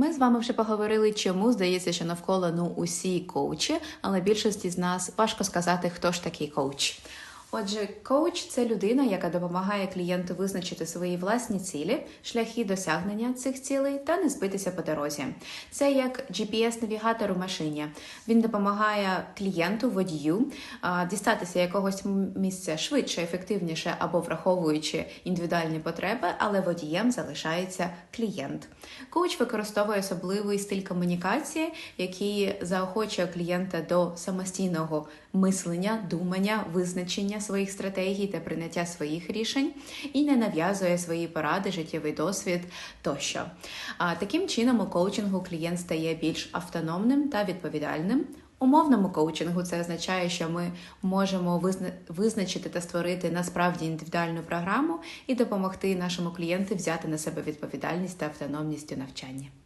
Ми з вами вже поговорили, чому здається, що навколо ну усі коучі, але більшості з нас важко сказати, хто ж такий коуч. Отже, коуч це людина, яка допомагає клієнту визначити свої власні цілі, шляхи досягнення цих цілей та не збитися по дорозі. Це як GPS-навігатор у машині. Він допомагає клієнту, водію дістатися якогось місця швидше, ефективніше або враховуючи індивідуальні потреби, але водієм залишається клієнт. Коуч використовує особливий стиль комунікації, який заохочує клієнта до самостійного мислення, думання, визначення своїх стратегій та прийняття своїх рішень і не нав'язує свої поради, життєвий досвід тощо. А таким чином у коучингу клієнт стає більш автономним та відповідальним. У мовному коучингу це означає, що ми можемо визна- визначити та створити насправді індивідуальну програму і допомогти нашому клієнту взяти на себе відповідальність та автономність у навчанні.